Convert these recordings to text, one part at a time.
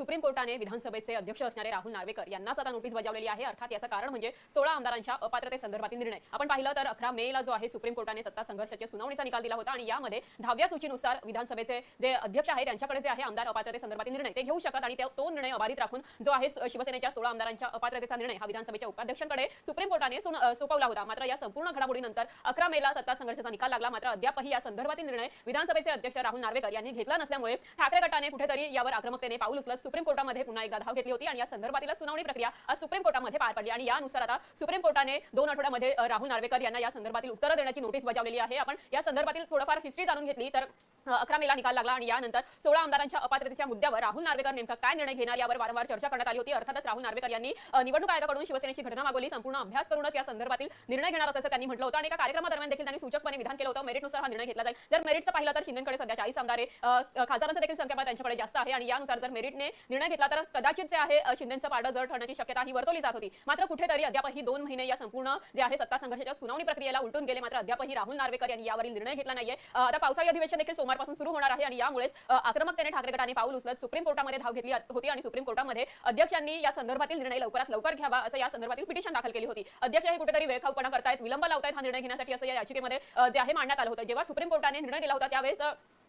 Supreme कोर्टाने विधानसभेचे अध्यक्ष असणारे राहुल नार्वेकर यांनाच आता नोटीस बजावलेली आहे. अर्थात याचं कारण म्हणजे सोळा आमदारांच्या अपात्रतेसंदर्भातील निर्णय. आपण पाहिलं तर अकरा मे ला जो आहे सुप्रीम कोर्टाने सत्ता संघर्षाच्या सुनावणीचा निकाल दिला होता आणि यामध्ये दहाव्या सूचीनुसार विधानसभेचे जे अध्यक्ष आहे त्यांच्याकडे जे आहे आमदार अपात्रतेसंदर्भातील निर्णय ते घेऊ शकत आणि तो निर्णय अबाधित राखून जो आहे शिवसेनेच्या सोळा आमदारांच्या अपात्रतेचा निर्णय हा विधानसभेच्या उपाध्यक्षांकडे सुप्रीम कोर्टाने सोपवला होता. मात्र या संपूर्ण घडामोडीनंतर अकरा मेला सत्ता संघर्षाचा निकाल लागला. मात्र अद्यापही या संदर्भातील निर्णय विधानसभेचे अध्यक्ष राहुल नार्वेकर यांनी घेतला नसल्यामुळे ठाकरे गटाने कुठेतरी यावर आक्रमकतेने पाऊल उचलत सुप्रीम कोर्टामध्ये पुन्हा एकदा धाव घेतली होती आणि या संदर्भातील सुनावणी प्रक्रिया आज सुप्रीम कोर्टामध्ये पार पडली. आणि यानुसार आता सुप्रीम कोर्टाने दोन आठवड्यामध्ये राहुल नार्वेकर यांना या संदर्भातील उत्तरं देण्याची नोटीस बजावलेली आहे. आपण या संदर्भातील थोडंफार हिस्ट्री जाणून घेतली तर अकरा मेला निकाल लागला आणि यानंतर सोळा आमदारांच्या अपात्रतेच्या मुद्द्यावर राहुल नार्वेकर नेमका काय निर्णय घेणार यावर वारंवार चर्चा करण्यात आली होती. अर्थातच राहुल नार्वेकर यांनी निवडणूक आयोगाकडून शिवसेनेची घटना मागवली. संपूर्ण अभ्यास करूनच या संदर्भातील निर्णय घेणार असल्याचं त्यांनी म्हटलं होतं आणि एका कार्यक्रमादरम्यान देखील त्यांनी सूचकपणे विधान केलं होतं. मेरिटनुसार हा निर्णय घेतला जाईल. जर मेरिटचं पाहिलं तर शिंदेकडे सध्या चाळीस आमदार आहे खासदारांचं देखील संख्या त्यांच्याकडे जास्त आहे आणि यानुसार जर मेरिटने निर्णय घेतला तर कदाचित जे आहे शिंदेचं पारडं जर ठरण्याची शक्यता ही वर्तवली जात होती. मात्र कुठेतरी अद्यापही दोन महिने या संपूर्ण जे आहे सत्ता संघर्षाच्या सुनावणी प्रक्रियेला उलटून गेले. मात्र अद्यापही राहुल नार्वेकर यांनी यावरील निर्णय घेतला नाहीये. आता पावसाळी अधिवेशन देखील उद्यापासून सुरू होणार आहे आणि यामुळेच आक्रमकतेने ठाकरे गटाने पाऊल उचलत सुप्रीम कोर्टामध्ये धाव घेतली होती आणि सुप्रीम कोर्टामध्ये अध्यक्षांनी या संदर्भातील निर्णय लवकरात लवकर घ्यावा असं या संदर्भातील पिटिशन दाखल केली होती. अध्यक्ष हे कुठेतरी वेळखाऊपणा करतायत विलंब लावतायत हा निर्णय घेण्यासाठी असं या याचिकेमध्ये जे आहे मांडण्यात आलं होतं. जेव्हा सुप्रीम कोर्टाने निर्णय दिला होता त्यावेळेस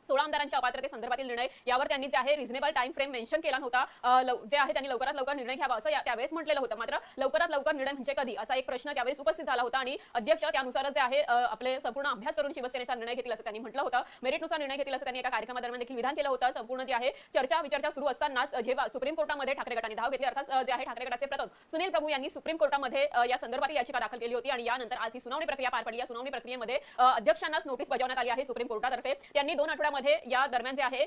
सोळा आमदारांच्या अपात्रते संदर्भातील निर्णय यावर त्यांनी जे आहे रिझनेबल टाइम फ्रेम मेन्शन केला होता जे आहे त्यांनी लवकरात लवकर निर्णय घ्यावा असं त्यावेळेस म्हटलेलं होतं. मात्र लवकरात लवकर निर्णय म्हणजे कधी? असा एक प्रश्न त्यावेळेस उपस्थित झाला होता आणि अध्यक्ष त्यानुसार जे आहे आपले संपूर्ण अभ्यास करून शिवसेनेचा निर्णय घेतील असं त्यांनी म्हटलं होतं. मेरिटनुसार निर्णय घेतील असं त्यांनी एका कार्यक्रमादरम्यान देखील विधान केलं होतं. संपूर्ण जे आहे चर्चा विचर्चा सुरू असतानाच जेव्हा सुप्रीम कोर्टामध्ये ठाकरे गटाने धाव घेतली अर्थात जे आहे ठाकरे गटाचे प्रथम सुनील प्रभू यांनी सुप्रीम कोर्टामध्ये या संदर्भात याचिका दाखल केली होती आणि यानंतर आज ही सुनावणी प्रक्रिया पार पडली. या सुनावणी प्रक्रियेमध्ये अध्यक्षांनाच नोटीस बजावण्यात आली आहे सुप्रीम कोर्टातर्फे. त्यांनी दोन आठवड्यामध्ये या दरम्यान जे आहे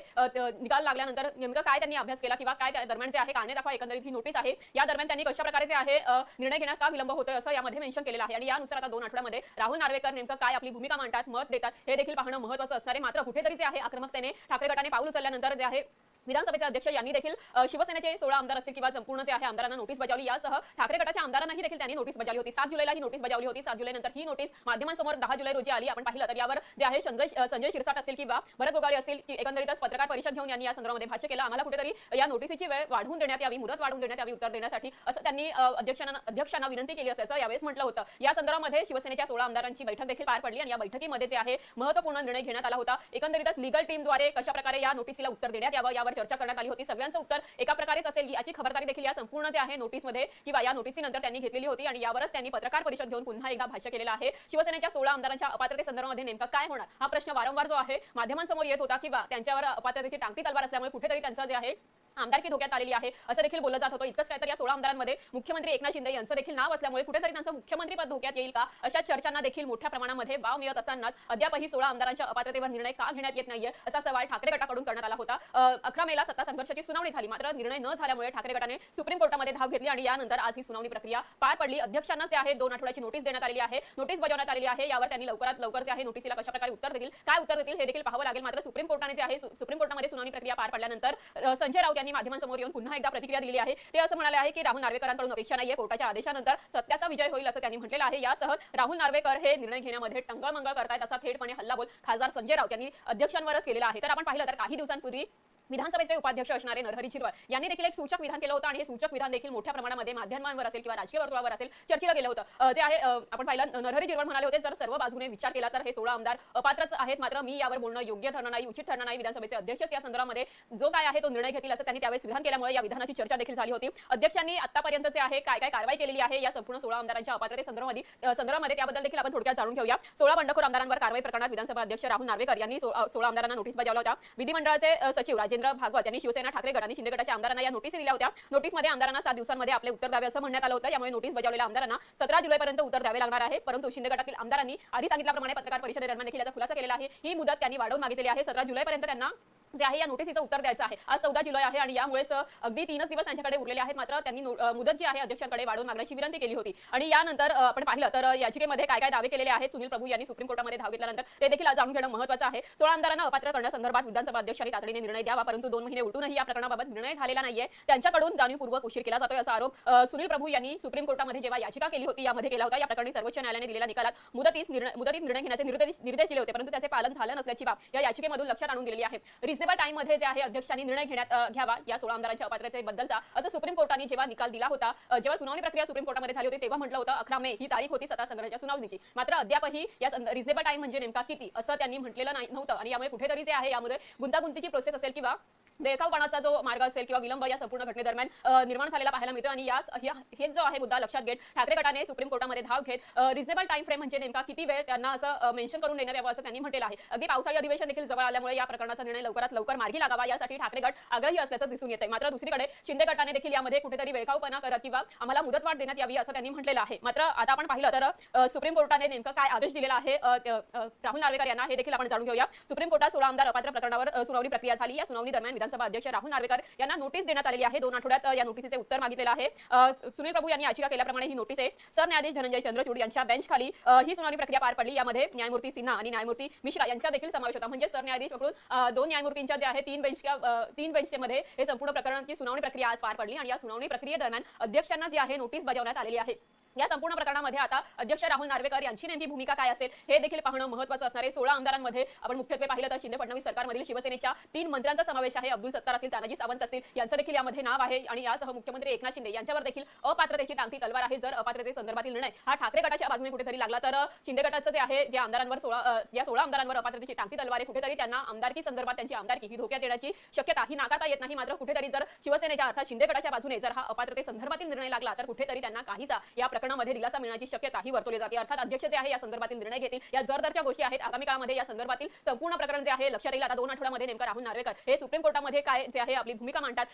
निकाल लागल्यानंतर नेमकं काय त्यांनी अभ्यास केला किंवा काय दरम्यान जे आहे कारणे दाखवा एकंदरीत ही नोटीस आहे. या दरम्यान त्यांनी कशा प्रकारे जे आहे निर्णय घेण्यास का विलंब होतोय असं यामध्ये मेन्शन केलेलं आहे. आणि यानुसार आता दोन आठवड्यामध्ये राहुल नार्वेकर नेमकं काय आपली भूमिका मांडतात मत देतात हे देखील पाहणं महत्वाचं असणार आहे. मात्र कुठेतरी जे आहे आक्रमकतेने ठाकरे गटाने पाऊल उचलल्यानंतर जे आहे विधानसभेचे अध्यक्ष यांनी देखील शिवसेनेचे सोळा आमदार असतील किंवा संपूर्ण जे आहे आमदारांना नोटीस बजावली. यासह ठाकरे गटाच्या आमदारांनाही देखील त्यांनी नोटीस बजावली होती. सात जुलैला ही नोटीस बजावली होती. सात जुलै नंतर ही नोटीस माध्यमांसमोर दहा जुलै रोजी आली. आपण पाहिलं तर यावर जे आहे संजय संजय शिरसाट असतील किंवा भरत गोगावले असतील की एकंदरीतच पत्रकार परिषद घेऊन यांनी या संदर्भामध्ये भाष्य केलं. आम्हाला कुठेतरी या नोटीसीची वेळ वाढवून देण्यात यावी मुदत वाढवून देण्यात यावी उत्तर देण्यासाठी असं त्यांनी अध्यक्षांना अध्यक्षांना विनंती केली असल्याचं यावेळेस म्हटलं होतं. या संदर्भामध्ये शिवसेनेच्या सोळा आमदारांची बैठक देखील पार पडली आणि या बैठकीमध्ये जे आहे महत्त्वपूर्ण निर्णय घेण्यात आला होता. एकंदरीतच लीगल टीमद्वारे कशा प्रकारे या नोटीसीला उत्तर देण्यात यावं यावर चर्चा करण्यात आली होती. सगळ्यांचं उत्तर एका प्रकारेच असेल. याची खबरदारी देखील या संपूर्ण जे आहे नोटीसमध्ये किंवा या नोटीसीनंतर त्यांनी घेतलेली होती आणि यावरच त्यांनी पत्रकार परिषद घेऊन पुन्हा एकदा भाष्य केलेलं आहे. शिवसेनेच्या सोळा आमदारांच्या अपात्रते संदर्भामध्ये नेमकं काय होणार? हा प्रश्न वारंवार जो आहे माध्यमांसमोर येत होता किंवा त्यांच्यावर अपात्रतेची टांगती तलवार असल्यामुळे कुठेतरी त्यांचं जे आहे आमदारकी धोक्यात आलेली आहे असं देखील बोललं जात होतं. इतकंच काय तर या सोळा आमदारांमध्ये मुख्यमंत्री एकनाथ शिंदे यांचं देखील नाव असल्यामुळे कुठेतरी त्यांचं मुख्यमंत्री पद धोक्यात येईल का? अशा चर्चांना देखील मोठ्या प्रमाणामध्ये वाव मिळत असतानाच अद्यापही सोळा आमदारांच्या अपात्रतेवर निर्णय का घेण्यात येत नाहीये असा सवाल ठाकरे गटाकडून करण्यात आला होता. अकरा मेला सत्ता संघर्षाची सुनावणी झाली मात्र निर्णय न झाल्यामुळे ठाकरे गटाने सुप्रीम कोर्टामध्ये धाव घेतली आणि यानंतर आज ही सुनावणी प्रक्रिया पार पडली. अध्यक्षांना जे आहे दोन आठवड्याची नोटीस देण्यात आलेली आहे. नोटीस बजावण्यात आलेली आहे. यावर त्यांनी लवकरात लवकर जे आहे नोटीसीला कशा प्रकारे उत्तर देतील काय उत्तर देतील हे देखील पाहावं लागेल. मात्र सुप्रीम कोर्टाने जे आहे सुप्रीम कोर्टामध्ये सुनावणी प्रक्रिया पार पडल्यानंतर संजय राऊत यांनी माध्यमांसमोर येऊन पुन्हा एकदा प्रतिक्रिया दिली आहे. ते असं म्हणाले आहे की राहुल नार्वेकरांकडून अपेक्षा नाहीये कोर्टाच्या आदेशानंतर सत्याचा विजय होईल असं त्यांनी म्हटलेलं आहे. यासह राहुल नार्वेकर हे निर्णय घेण्यामध्ये टंगळमंगळ करतायत असा थेटपणे हल्लाबोल खासदार संजय राऊत यांनी अध्यक्षांवरच केलेला आहे. तर आपण पाहिलं तर काही दिवसांपूर्वी विधानसभेचे उपाध्यक्ष असणारे नरहरी झिरवळ यांनी देखील एक सूचक विधान केलं होतं आणि हे सूचक विधान देखील मोठ्या प्रमाणामध्ये माध्यमांवर असेल किंवा राजकीय वर्तुळावर असेल चर्चेला गेलं होतं. ते आहे आपण पाहिलं नरहरी झिरवळ म्हणाले होते जर सर्व बाजूने विचार केला तर हे सोळा आमदार अपात्रच आहेत. मात्र मी यावर बोलणं योग्य ठरणार नाही उचित ठरणार नाही. विधानसभेचे अध्यक्षच या संदर्भामध्ये जो काय आहे तो निर्णय घेतील असं त्यांनी त्यावेळेस विधान केल्यामुळे या विधानाची चर्चा देखील झाली होती. अध्यक्षांनी आतापर्यंतचे आहे काय काय कारवाई केलेली आहे या संपूर्ण सोळा आमदारांच्या अपात्रते संदर्भामध्ये संदर्भामध्ये त्याबद्दल देखील आपण थोडक्यात जाणून घेऊया. सोळा बंडखोर आमदारांवर कारवाई प्रकरणात विधानसभा अध्यक्ष राहुल नार्वेकर यांनी सोळा आमदारांना नोटीस बजावला होता. विधिमंडळाचे सचिव राजे राजेंद्र भागवत यांनी शिवसेना ठाकरे गट आणि शिंदे गटाच्या आमदारांना या नोटीस दिल्या होत्या. नोटीसमध्ये आमदारांना सात दिवसांमध्ये आपले उत्तर द्यावे असं म्हणण्यात आलं होतं. यामुळे नोटीस बजावलेल्या आमदारांना सतरा जुलैपर्यंत उत्तर द्यावे लागणार आहे. परंतु शिंदे गटातील आमदारांनी आधी सांगितल्याप्रमाणे पत्रकार परिषदेदरम्यान देखील याचा खुलासा केलेला आहे. ही मुदत त्यांनी वाढवून मागितलेली आहे. सतरा जुलैपर्यंत त्यांना जे आहे या नोटीसीचं उत्तर द्यायचं आहे. आज चौदा जुलै आहे आणि यामुळेच अगदी तीनच दिवस त्यांच्याकडे उरलेले आहेत. मात्र त्यांनी मुदत जी आहे अध्यक्षांकडे वाढवून मागण्याची विनंती केली होती. आणि यानंतर आपण पाहिलं तर याचिकेमध्ये काय काय दावे केलेले आहेत? सुनील प्रभू यांनी सुप्रीम कोर्टामध्ये धाव घेतल्यानंतर ते देखील जाणून घेणं महत्त्वाचं आहे. सोळा आमदारांना अपात्र करण्यासंदर्भात विधानसभा अध्यक्षांनी तातडीने निर्णय द्यावा परंतु दोन महिने उलटूनही या प्रकरणाबाबत निर्णय झालेला नाहीये. त्यांच्याकडून जाणीवपूर्वक उशीर केला जातोय असा आरोप सुनील प्रभू यांनी सुप्रीम कोर्टामध्ये जेव्हा याचिका केली होती यामध्ये केला होता. या प्रकरणी सर्वोच्च न्यायालयाने दिलेल्या निकालात मुदतीस निर्णय मुदतीत निर्णय घेण्याचे निर्देश निर्देश दिले होते परंतु त्याचे पालन झालं नसल्याची बाब या याचिकेमधून लक्षात आणून दिलेली आहे. रिझनेबल टाइममध्ये जे आहे अध्यक्षांनी निर्णय घेण्यात घ्यावा. या सोळा आमदारांच्या अपात्रतेबद्दलचा. असं सुप्रीम कोर्टाने जेव्हा निकाल दिला होता जेव्हा सुनावणी प्रक्रिया सुप्रीम कोर्टामध्ये झाली होती तेव्हा म्हटलं होतं अकरा मे ही तारीख होती सत्ता संग्रहाच्या सुनावणीची. मात्र अद्यापही या रिझनेबल टाइम म्हणजे नेमका किती असं त्यांनी म्हटलेलं नाही नव्हतं. आणि यामुळे कुठेतरी जे आहे यामध्ये गुंतागुंतीची प्रोसेस असेल किंवा देखावपणाचा जो मार्ग असेल किंवा विलंब या संपूर्ण घटनेदरम्यान निर्माण झालेला पाहायला मिळतो आणि यास हे जो आहे मुद्दा लक्षात घेत ठाकरे गटाने सुप्रीम कोर्टामध्ये धाव घेत रिझनेबल टाइम फ्रेम म्हणजे नेमका किती वेळ त्यांना असं मेन्शन करून देण्यात यावं असं त्यांनी म्हटलेलं आहे. अगदी पावसाळी अधिवेशन देखील जवळ आल्यामुळे या प्रकरणाचा निर्णय लवकरात लवकर मार्गी लागावा यासाठी ठाकरे गट आग्रही असल्याचं दिसून येते मात्र दुसरीकडे शिंदे गटाने देखील यामध्ये कुठेतरी वेळखावपणा करत किंवा आम्हाला मुदतवाढ देण्यात यावी असं त्यांनी म्हटलेलं आहे. मात्र आता आपण पाहिलं तर सुप्रीम कोर्टाने नेमकं काय आदेश दिलेला आहे राहुल नार्वेकर यांना हे देखील आपण जाणून घेऊया. सुप्रीम कोर्टात सोळा आमदार अपात्र प्रकरणावर सुनावणी प्रक्रिया झाली. या सुनावणी दरम्यान विधानसभा अध्यक्ष राहुल नार्वेकर यांना नोटीस देण्यात आलेली आहे. दोन आठवड्यात या नोटीसीचे उत्तर मागितलेलं आहे. सुनील प्रभू यांनी याचिका केल्याप्रमाणे ही नोटीस आहे. सरन्यायाधीश धनंजय चंद्रचूड यांच्या बेंच खाली ही सुनावणी प्रक्रिया पार पडली. यामध्ये न्यायमूर्ती सिन्हा आणि न्यायमूर्ती मिश्रा यांचा देखील समावेश होता. म्हणजे सरन्यायाधीश पकडून दोन न्यायमूर्तींच्या जे आहे तीन बेंचच्या तीन बेंचच्या मध्ये हे संपूर्ण प्रकरणाची सुनावणी प्रक्रिया आज पार पडली. आणि या सुनावणी प्रक्रियेदरम्यान अध्यक्षांना जी आहे नोटीस बजावण्यात आलेली आहे. या संपूर्ण प्रकरणामध्ये आता अध्यक्ष राहुल नार्वेकर यांची नेमकी भूमिका काय असेल हे देखील पाहणं महत्त्वाचं असणार आहे. सोळा आमदारांमध्ये आपण मुख्यत्वे पाहिलं तर शिंदे फडणवीस सरकारमधील शिवसेनेच्या तीन मंत्र्यांचा समावेश आहे. अब्दुल सत्तार असतील तानाजी सावंत असतील यांचं देखील यामध्ये नाव आहे. आणि यासह मुख्यमंत्री एकनाथ शिंदे यांच्यावर देखील अपात्रतेची टांगती तलवार आहे. जर अपात्रते संदर्भातील निर्णय हा ठाकरे गटाच्या बाजूने कुठेतरी लागला तर शिंदे गटाचं जे आहे जे आमदारांवर सोळा या सोळा आमदारांवर अपात्रतेची टांगती तलवार आहे. कुठेतरी त्यांना आमदारकी संदर्भात त्यांची आमदारकी ही धोक्यात येण्याची शक्यता ही नाकारता येत नाही. मात्र कुठेतरी जर शिवसेनेच्या अर्थात शिंदे गटाच्या बाजूने जर हा अपात्रते संदर्भातील निर्णय लागला तर कुठेतरी त्यांना काहीसा या प्रकार प्रकरणामध्ये दिलासा मिळण्याची शक्यता ही वर्तवली जाते. अर्थात अध्यक्ष जे आहे या संदर्भातील निर्णय घेतील. या जरदरच्या गोष्टी आहेत. आगामी काळामध्ये या संदर्भातील संपूर्ण प्रकरण जे आहे लक्षात येईल. आता दोन आठवड्यामध्ये नेमका राहुल नार्वेकर हे सुप्रीम कोर्टामध्ये काय जे आहे आपली भूमिका मांडतात.